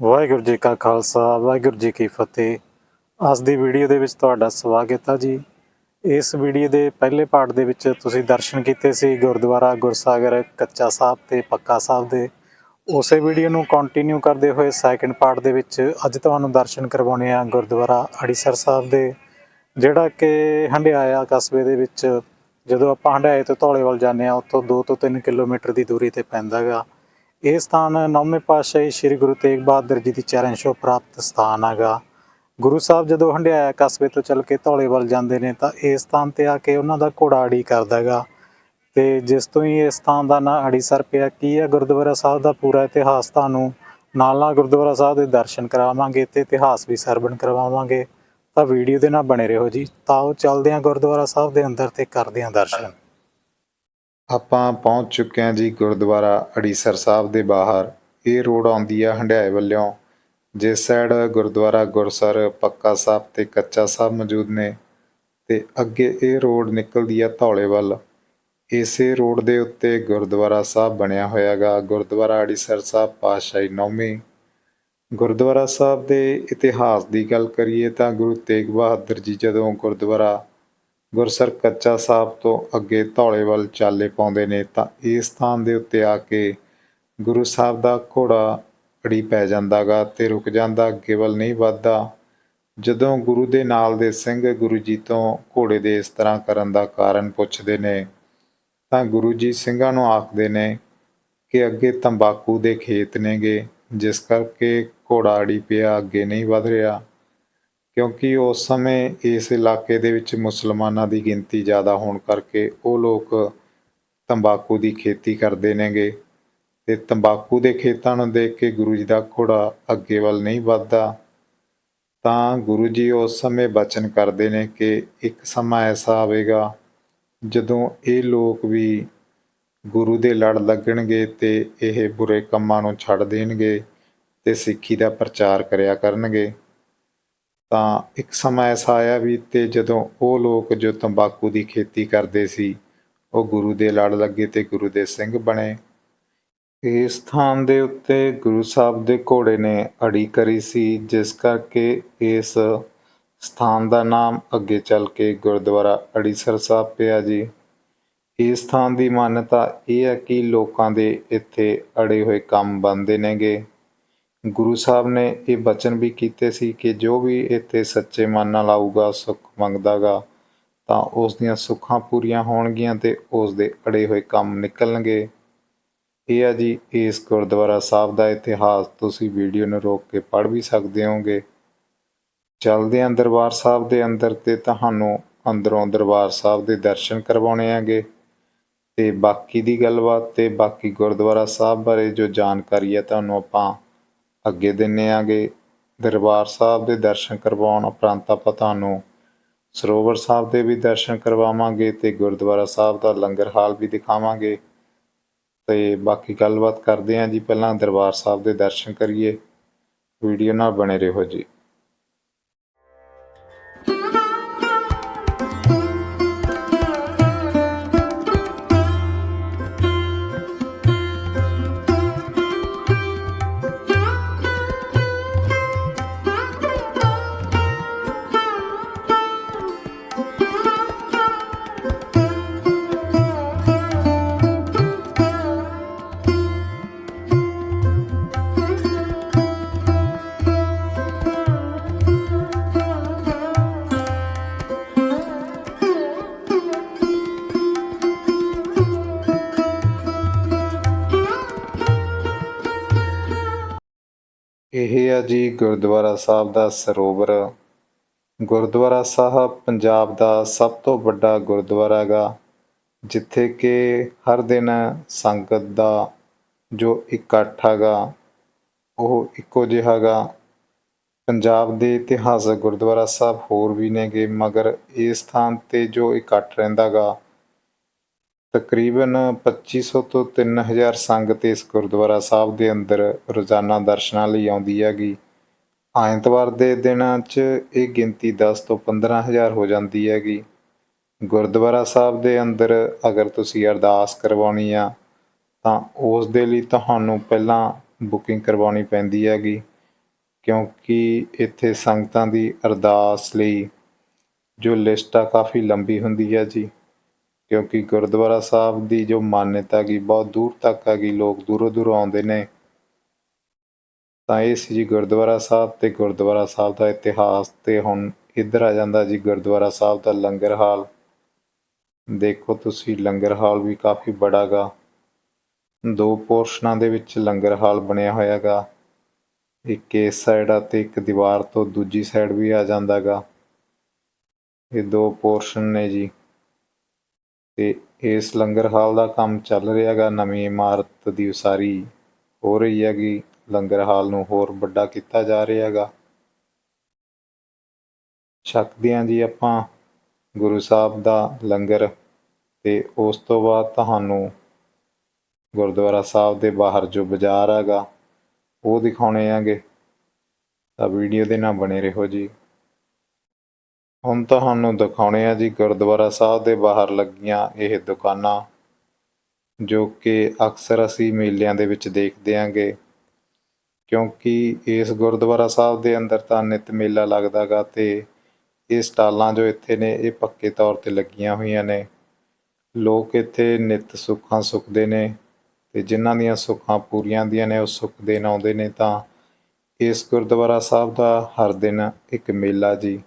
ਵਾਹਿਗੁਰੂ ਜੀ ਕਾ ਖਾਲਸਾ, ਵਾਹਿਗੁਰੂ ਜੀ ਕੀ ਫਤਿਹ। ਅੱਜ ਦੀ ਵੀਡੀਓ ਦੇ ਵਿੱਚ ਤੁਹਾਡਾ ਸਵਾਗਤ ਹੈ ਜੀ। ਇਸ ਵੀਡੀਓ ਦੇ ਪਹਿਲੇ ਪਾਰਟ ਦੇ ਵਿੱਚ ਤੁਸੀਂ ਦਰਸ਼ਨ ਕੀਤੇ ਸੀ ਗੁਰਦੁਆਰਾ ਗੁਰਸਾਗਰ ਕੱਚਾ ਸਾਹਿਬ ਤੇ ਪੱਕਾ ਸਾਹਿਬ ਦੇ। ਉਸੇ ਵੀਡੀਓ ਨੂੰ ਕੰਟੀਨਿਊ ਕਰਦੇ ਹੋਏ ਸੈਕੰਡ ਪਾਰਟ ਦੇ ਵਿੱਚ ਅੱਜ ਤੁਹਾਨੂੰ ਦਰਸ਼ਨ ਕਰਵਾਉਣੇ ਆ ਗੁਰਦੁਆਰਾ ਅੜੀਸਰ ਸਾਹਿਬ ਦੇ, ਜਿਹੜਾ ਕਿ ਹੰਡਿਆਇਆ ਕਸਬੇ ਦੇ ਵਿੱਚ ਜਦੋਂ ਆਪਾਂ ਹੰਡਿਆਏ ਤੋਂ ਧੌਲੇਵਾਲ ਜਾਂਦੇ ਆ, ਉੱਥੋਂ 2 ਤੋਂ 3 ਕਿਲੋਮੀਟਰ ਦੀ ਦੂਰੀ ਤੇ ਪੈਂਦਾ ਹੈਗਾ ਇਹ ਸਥਾਨ ਨੌਵੇਂ ਪਾਤਸ਼ਾਹੀ ਸ੍ਰੀ ਗੁਰੂ ਤੇਗ ਬਹਾਦਰ ਜੀ ਦੀ ਚਰਨ ਛੋਹ ਪ੍ਰਾਪਤ ਸਥਾਨ ਹੈਗਾ। ਗੁਰੂ ਸਾਹਿਬ ਜਦੋਂ ਹੰਡਿਆਇਆ ਕਸਬੇ ਤੋਂ ਚੱਲ ਕੇ ਧੌਲੇ ਵੱਲ ਜਾਂਦੇ ਨੇ ਤਾਂ ਇਸ ਸਥਾਨ ਤੇ ਆ ਕੇ ਉਹਨਾਂ ਦਾ ਘੋੜਾ ਅੜੀ ਕਰਦਾ ਹੈਗਾ। ਤੇ ਜਿਸ ਤੋਂ ਹੀ ਇਸ ਸਥਾਨ ਦਾ ਨਾਂ ਅੜੀਸਰ ਪਿਆ, ਕੀ ਹੈ ਗੁਰਦੁਆਰਾ ਸਾਹਿਬ ਦਾ ਪੂਰਾ ਇਤਿਹਾਸ ਤੁਹਾਨੂੰ ਨਾਲ ਨਾਲ ਗੁਰਦੁਆਰਾ ਸਾਹਿਬ ਦੇ ਦਰਸ਼ਨ ਕਰਾਵਾਂਗੇ ਤੇ ਇਤਿਹਾਸ ਵੀ ਸਰਵਣ ਕਰਵਾਵਾਂਗੇ। ਤਾਂ ਵੀਡੀਓ ਦੇ ਨਾਲ ਬਣੇ ਰਹੋ ਜੀ। ਤਾਂ ਉਹ ਚੱਲਦੇ ਹਾਂ ਗੁਰਦੁਆਰਾ ਸਾਹਿਬ ਦੇ ਅੰਦਰ ਤੇ ਕਰਦੇ ਹਾਂ ਦਰਸ਼ਨ। ਆਪਾਂ ਪਹੁੰਚ ਚੁੱਕੇ ਹਾਂ ਜੀ ਗੁਰਦੁਆਰਾ ਅੜੀਸਰ ਸਾਹਿਬ ਦੇ ਬਾਹਰ। ਇਹ ਰੋਡ ਆਉਂਦੀ ਆ ਹੰਡਿਆਏ ਵੱਲੋਂ, ਜਿਸ ਸਾਈਡ ਗੁਰਦੁਆਰਾ ਗੁਰਸਰ, ਪੱਕਾ ਸਾਹਿਬ ਤੇ ਕੱਚਾ ਸਾਹਿਬ ਮੌਜੂਦ ਨੇ ਤੇ ਅੱਗੇ ਇਹ ਰੋਡ ਨਿਕਲਦੀ ਆ ਧੌਲੇ ਵੱਲ। ਇਸੇ ਰੋਡ ਦੇ ਉੱਤੇ ਗੁਰਦੁਆਰਾ ਸਾਹਿਬ ਬਣਿਆ ਹੋਇਆਗਾ ਗੁਰਦੁਆਰਾ ਅੜੀਸਰ ਸਾਹਿਬ ਪਾਤਸ਼ਾਹੀ ਨੌਵੀਂ। ਗੁਰਦੁਆਰਾ ਸਾਹਿਬ ਦੇ ਇਤਿਹਾਸ ਦੀ ਗੱਲ ਕਰੀਏ ਤਾਂ ਗੁਰੂ ਤੇਗ ਬਹਾਦਰ ਜੀ ਜਦੋਂ ਗੁਰਦੁਆਰਾ ਗੁਰਸਰ ਕੱਚਾ ਸਾਹਿਬ ਤੋਂ ਅੱਗੇ ਧੌਲੇ ਵੱਲ ਚਾਲੇ ਪਾਉਂਦੇ ਨੇ, ਤਾਂ ਇਸ ਸਥਾਨ ਦੇ ਉੱਤੇ ਆ ਕੇ ਗੁਰੂ ਸਾਹਿਬ ਦਾ ਘੋੜਾ ਅੜੀ ਪੈ ਜਾਂਦਾਗਾ ਤੇ ਰੁਕ ਜਾਂਦਾ ਅੱਗੇ ਵੱਲ ਨਹੀਂ ਵੱਧਦਾ। ਜਦੋਂ ਗੁਰੂ ਦੇ ਨਾਲ ਦੇ ਸਿੰਘ ਗੁਰੂ ਜੀ ਤੋਂ ਘੋੜੇ ਦੇ ਇਸ ਤਰ੍ਹਾਂ ਕਰਨ ਦਾ ਕਾਰਨ ਪੁੱਛਦੇ ਨੇ, ਤਾਂ ਗੁਰੂ ਜੀ ਸਿੰਘਾਂ ਨੂੰ ਆਖਦੇ ਨੇ ਕਿ ਅੱਗੇ ਤੰਬਾਕੂ ਦੇ ਖੇਤ ਨੇਗੇ, ਜਿਸ ਕਰਕੇ ਘੋੜਾ ਅੜੀ ਪਿਆ, ਅੱਗੇ ਨਹੀਂ ਵਧ ਰਿਹਾ। ਕਿਉਂਕਿ ਉਸ ਸਮੇਂ ਇਸ ਇਲਾਕੇ ਦੇ ਵਿੱਚ ਮੁਸਲਮਾਨਾਂ ਦੀ ਗਿਣਤੀ ਜ਼ਿਆਦਾ ਹੋਣ ਕਰਕੇ ਉਹ ਲੋਕ ਤੰਬਾਕੂ ਦੀ ਖੇਤੀ ਕਰਦੇ ਨੇਗੇ ਤੇ ਤੰਬਾਕੂ ਦੇ ਖੇਤਾਂ ਨੂੰ ਦੇਖ ਕੇ ਗੁਰੂ ਜੀ ਦਾ ਘੋੜਾ ਅੱਗੇ ਵੱਲ ਨਹੀਂ ਵੱਧਦਾ, ਤਾਂ ਗੁਰੂ ਜੀ ਉਸ ਸਮੇਂ ਬਚਨ ਕਰਦੇ ਨੇ ਕਿ ਇੱਕ ਸਮਾਂ ਐਸਾ ਆਵੇਗਾ ਜਦੋਂ ਇਹ ਲੋਕ ਵੀ ਗੁਰੂ ਦੇ ਲੜ ਲੱਗਣਗੇ ਤੇ ਇਹ ਬੁਰੇ ਕੰਮਾਂ ਨੂੰ ਛੱਡ ਦੇਣਗੇ ਤੇ ਸਿੱਖੀ ਦਾ ਪ੍ਰਚਾਰ ਕਰਿਆ ਕਰਨਗੇ। ਤਾਂ ਇੱਕ ਸਮਾਂ ਐਸਾ ਆਇਆ ਵੀ ਤੇ ਜਦੋਂ ਉਹ ਲੋਕ ਜੋ ਤੰਬਾਕੂ ਦੀ ਖੇਤੀ ਕਰਦੇ ਸੀ, ਉਹ ਗੁਰੂ ਦੇ ਲੜ ਲੱਗੇ ਤੇ ਗੁਰੂ ਦੇ ਸਿੰਘ ਬਣੇ। ਇਸ ਸਥਾਨ ਦੇ ਉੱਤੇ ਗੁਰੂ ਸਾਹਿਬ ਦੇ ਘੋੜੇ ਨੇ ਅੜੀ ਕਰੀ ਸੀ, ਜਿਸ ਕਰਕੇ ਇਸ ਸਥਾਨ ਦਾ ਨਾਮ ਅੱਗੇ ਚੱਲ ਕੇ ਗੁਰਦੁਆਰਾ ਅੜੀਸਰ ਸਾਹਿਬ ਪਿਆ ਜੀ। ਇਸ ਸਥਾਨ ਦੀ ਮਾਨਤਾ ਇਹ ਹੈ ਕਿ ਲੋਕਾਂ ਦੇ ਇੱਥੇ ਅੜੇ ਹੋਏ ਕੰਮ ਬੰਦੇ ਨੇਗੇ। ਗੁਰੂ ਸਾਹਿਬ ਨੇ ਇਹ ਬਚਨ ਵੀ ਕੀਤੇ ਸੀ ਕਿ ਜੋ ਵੀ ਇੱਥੇ ਸੱਚੇ ਮਨ ਨਾਲ ਆਊਗਾ ਸੁੱਖ ਮੰਗਦਾਗਾ, ਤਾਂ ਉਸ ਦੀਆਂ ਸੁੱਖਾਂ ਪੂਰੀਆਂ ਹੋਣਗੀਆਂ ਤੇ ਉਸ ਦੇ ਅੜੇ ਹੋਏ ਕੰਮ ਨਿਕਲਣਗੇ। ਇਹ ਆ ਜੀ, ਇਸ ਗੁਰਦੁਆਰਾ ਸਾਹਿਬ ਦਾ ਇਤਿਹਾਸ। ਤੁਸੀਂ ਵੀਡੀਓ ਨੂੰ ਰੋਕ ਕੇ ਪੜ੍ਹ ਵੀ ਸਕਦੇ ਹੋਗੇ ਚੱਲਦੇ ਆਂ ਦਰਬਾਰ ਸਾਹਿਬ ਦੇ ਅੰਦਰ ਤੇ ਤੁਹਾਨੂੰ ਅੰਦਰੋਂ ਦਰਬਾਰ ਸਾਹਿਬ ਦੇ ਦਰਸ਼ਨ ਕਰਵਾਉਣੇ ਆਗੇ। ਤੇ ਬਾਕੀ ਦੀ ਗੱਲਬਾਤ ਤੇ ਬਾਕੀ ਗੁਰਦੁਆਰਾ ਸਾਹਿਬ ਬਾਰੇ ਜੋ ਜਾਣਕਾਰੀ ਹੈ ਤੁਹਾਨੂੰ ਆਪਾਂ ਅੱਗੇ ਦਿੰਦੇ ਆਗੇ। ਦਰਬਾਰ ਸਾਹਿਬ ਦੇ ਦਰਸ਼ਨ ਕਰਵਾਉਣ ਉਪਰੰਤ ਆਪਾਂ ਤੁਹਾਨੂੰ ਸਰੋਵਰ ਸਾਹਿਬ ਦੇ ਵੀ ਦਰਸ਼ਨ ਕਰਵਾਵਾਂਗੇ ਤੇ ਗੁਰਦੁਆਰਾ ਸਾਹਿਬ ਦਾ ਲੰਗਰ ਹਾਲ ਵੀ ਦਿਖਾਵਾਂਗੇ। ਤੇ ਬਾਕੀ ਗੱਲਬਾਤ ਕਰਦੇ ਆਂ ਜੀ, ਪਹਿਲਾਂ ਦਰਬਾਰ ਸਾਹਿਬ ਦੇ ਦਰਸ਼ਨ ਕਰੀਏ। ਵੀਡੀਓ ਨਾਲ ਬਣੇ ਰਹੋ ਜੀ। ਇਹ ਆ ਜੀ ਗੁਰਦੁਆਰਾ ਸਾਹਿਬ ਦਾ ਸਰੋਵਰ। ਗੁਰਦੁਆਰਾ ਸਾਹਿਬ ਪੰਜਾਬ ਦਾ ਸਭ ਤੋਂ ਵੱਡਾ ਗੁਰਦੁਆਰਾ ਹੈਗਾ, ਜਿੱਥੇ ਕਿ ਹਰ ਦਿਨ ਸੰਗਤ ਦਾ ਜੋ ਇਕੱਠ ਹੈਗਾ, ਉਹ ਇੱਕੋ ਜਿਹਾ ਹੈਗਾ। ਪੰਜਾਬ ਦੇ ਇਤਿਹਾਸਕ ਗੁਰਦੁਆਰਾ ਸਾਹਿਬ ਹੋਰ ਵੀ ਨੇਗੇ, ਮਗਰ ਇਸ ਸਥਾਨ ਤੇ ਜੋ ਇਕੱਠ ਰਹਿੰਦਾਗਾ ਤਕਰੀਬਨ 2500 ਤੋਂ 3000 ਸੰਗਤ ਇਸ ਗੁਰਦੁਆਰਾ ਸਾਹਿਬ ਦੇ ਅੰਦਰ ਰੋਜ਼ਾਨਾ ਦਰਸ਼ਨਾਂ ਲਈ ਆਉਂਦੀ ਹੈਗੀ। ਐਤਵਾਰ ਦੇ ਦਿਨਾਂ 'ਚ ਇਹ ਗਿਣਤੀ 10 ਤੋਂ 15000 ਹੋ ਜਾਂਦੀ ਹੈਗੀ। ਗੁਰਦੁਆਰਾ ਸਾਹਿਬ ਦੇ ਅੰਦਰ ਅਗਰ ਤੁਸੀਂ ਅਰਦਾਸ ਕਰਵਾਉਣੀ ਆ, ਤਾਂ ਉਸ ਦੇ ਲਈ ਤੁਹਾਨੂੰ ਪਹਿਲਾਂ ਬੁਕਿੰਗ ਕਰਵਾਉਣੀ ਪੈਂਦੀ ਹੈਗੀ, ਕਿਉਂਕਿ ਇੱਥੇ ਸੰਗਤਾਂ ਦੀ ਅਰਦਾਸ ਲਈ ਜੋ ਲਿਸਟ ਆ ਕਾਫੀ ਲੰਬੀ ਹੁੰਦੀ ਹੈ ਜੀ। ਕਿਉਂਕਿ ਗੁਰਦੁਆਰਾ ਸਾਹਿਬ ਦੀ ਜੋ ਮਾਨਤਾ ਗਈ ਬਹੁਤ ਦੂਰ ਤੱਕ ਹੈਗੀ, ਲੋਕ ਦੂਰੋਂ ਦੂਰੋਂ ਆਉਂਦੇ ਨੇ। ਤਾਂ ਇਹ ਸੀ ਜੀ ਗੁਰਦੁਆਰਾ ਸਾਹਿਬ ਤੇ ਗੁਰਦੁਆਰਾ ਸਾਹਿਬ ਦਾ ਇਤਿਹਾਸ ਤੇ ਹੁਣ ਇੱਧਰ ਆ ਜਾਂਦਾ ਜੀ ਗੁਰਦੁਆਰਾ ਸਾਹਿਬ ਦਾ ਲੰਗਰ ਹਾਲ। ਦੇਖੋ ਤੁਸੀਂ, ਲੰਗਰ ਹਾਲ ਵੀ ਕਾਫੀ ਬੜਾ ਗਾ। ਦੋ ਪੋਰਸ਼ਨਾਂ ਦੇ ਵਿੱਚ ਲੰਗਰ ਹਾਲ ਬਣਿਆ ਹੋਇਆ ਗਾ। ਇੱਕ ਇਸ ਸਾਈਡ ਆ ਤੇ ਇੱਕ ਦੀਵਾਰ ਤੋਂ ਦੂਜੀ ਸਾਈਡ ਵੀ ਆ ਜਾਂਦਾ ਗਾ। ਇਹ ਦੋ ਪੋਰਸ਼ਨ ਨੇ ਜੀ। ਤੇ ਇਸ ਲੰਗਰ ਹਾਲ ਦਾ ਕੰਮ ਚੱਲ ਰਿਹਾ ਗਾ ਨਵੀਂ ਇਮਾਰਤ ਦੀ ਉਸਾਰੀ ਹੋ ਰਹੀ ਹੈਗੀ। ਲੰਗਰ ਹਾਲ ਨੂੰ ਹੋਰ ਵੱਡਾ ਕੀਤਾ ਜਾ ਰਿਹਾ ਹੈਗਾ ਛਕਦੇ ਹਾਂ ਜੀ ਆਪਾਂ ਗੁਰੂ ਸਾਹਿਬ ਦਾ ਲੰਗਰ ਤੇ ਉਸ ਤੋਂ ਬਾਅਦ ਤੁਹਾਨੂੰ ਗੁਰਦੁਆਰਾ ਸਾਹਿਬ ਦੇ ਬਾਹਰ ਜੋ ਬਾਜ਼ਾਰ ਹੈਗਾ, ਉਹ ਦਿਖਾਉਣੇ ਆਗੇ ਤਾਂ ਵੀਡੀਓ ਦੇ ਨਾਲ ਬਣੇ ਰਹੋ ਜੀ। ਹੁਣ ਤੁਹਾਨੂੰ ਦਿਖਾਉਣੇ ਆ ਜੀ ਗੁਰਦੁਆਰਾ ਸਾਹਿਬ ਦੇ ਬਾਹਰ ਲੱਗੀਆਂ ਇਹ ਦੁਕਾਨਾਂ, ਜੋ ਕਿ ਅਕਸਰ ਅਸੀਂ ਮੇਲਿਆਂ ਦੇ ਵਿੱਚ ਦੇਖਦੇ ਆਂਗੇ। ਕਿਉਂਕਿ ਇਸ ਗੁਰਦੁਆਰਾ ਸਾਹਿਬ ਦੇ ਅੰਦਰ ਤਾਂ ਨਿਤ ਮੇਲਾ ਲੱਗਦਾਗਾ ਤੇ ਇਹ ਸਟਾਲਾਂ ਜੋ ਇੱਥੇ ਨੇ, ਇਹ ਪੱਕੇ ਤੌਰ ਤੇ ਲੱਗੀਆਂ ਹੋਈਆਂ ਨੇ। ਲੋਕ ਇੱਥੇ ਨਿਤ ਸੁੱਖਾਂ ਸੁੱਖਦੇ ਨੇ ਤੇ ਜਿਨ੍ਹਾਂ ਦੀਆਂ ਸੁੱਖਾਂ ਪੂਰੀਆਂ ਦੀਆਂ ਨੇ, ਉਹ ਸੁੱਖ ਦੇਣ ਆਉਂਦੇ ਨੇ ਤਾਂ ਇਸ ਗੁਰਦੁਆਰਾ ਸਾਹਿਬ ਦਾ ਹਰ ਦਿਨ ਇੱਕ ਮੇਲਾ ਜੀ।